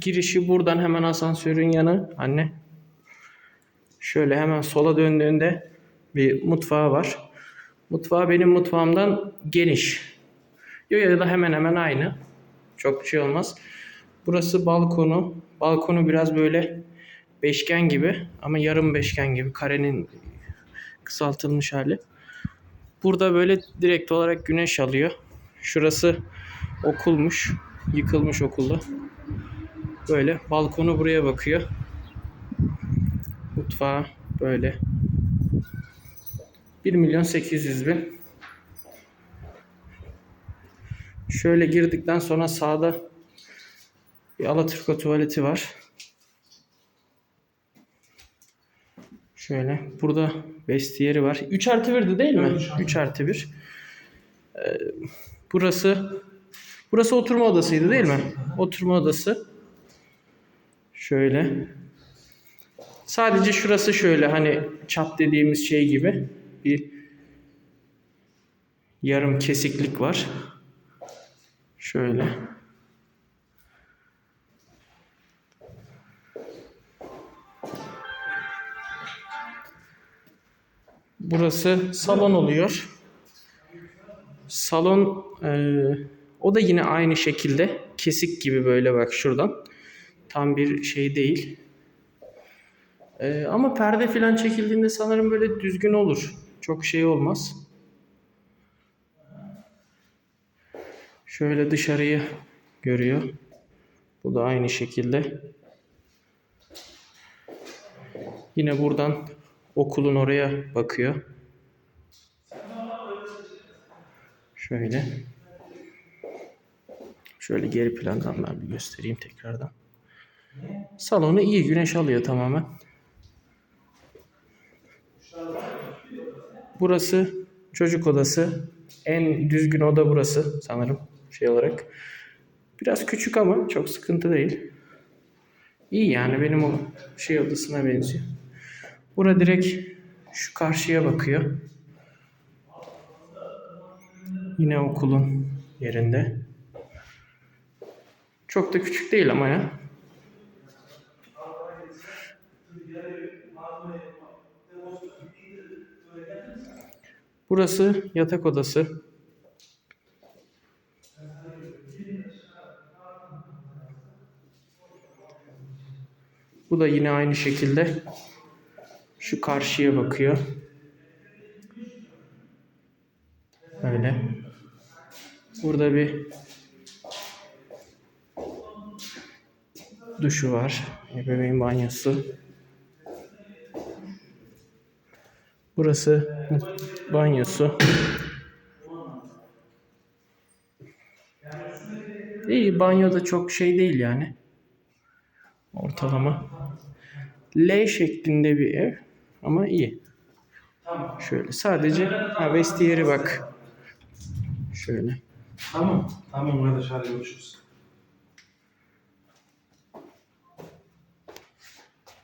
girişi buradan hemen asansörün yanı anne. Şöyle hemen sola döndüğünde bir mutfağı var. Mutfağı benim mutfağımdan geniş. Ya da hemen hemen aynı. Çok şey olmaz. Burası balkonu. Balkonu biraz böyle beşgen gibi ama yarım beşgen gibi. Karenin kısaltılmış hali. Burada böyle direkt olarak güneş alıyor. Şurası okulmuş. Yıkılmış okulda. Böyle balkonu buraya bakıyor. Mutfağı böyle. 1 milyon 800 bin. Şöyle girdikten sonra sağda bir Alaturka tuvaleti var. Şöyle. Burada vestiyeri var. 3 artı 1'di değil mi? 3 artı 1. Ee, burası burası oturma odasıydı değil mi? Oturma odası. Şöyle. Sadece şurası şöyle hani çat dediğimiz şey gibi bir yarım kesiklik var. Şöyle. Burası salon oluyor. Salon eee, o da yine aynı şekilde kesik gibi böyle bak şuradan. Tam bir şey değil. Eee, ama perde falan çekildiğinde sanırım böyle düzgün olur. Çok şey olmaz. Şöyle dışarıyı görüyor. Bu da aynı şekilde. Yine buradan okulun oraya bakıyor. Şöyle. Şöyle geri plandan ben bir göstereyim tekrardan. Salonu iyi güneş alıyor tamamen. Burası çocuk odası. En düzgün oda burası sanırım şey olarak. Biraz küçük ama çok sıkıntı değil. İyi yani benim o şey odasına benziyor. Bura direkt şu karşıya bakıyor. Yine okulun yerinde. Çok da küçük değil ama ya. Burası yatak odası. Bu da yine aynı şekilde şu karşıya bakıyor. Öyle. Burada bir duşu var. Ebeveyn banyosu. Burası banyosu. İyi banyoda çok şey değil yani. Ortalama. L şeklinde bir ev ama iyi. Şöyle sadece ha vestiyeri bak. Şöyle. Tamam. Tamam kardeş hadi görüşürüz.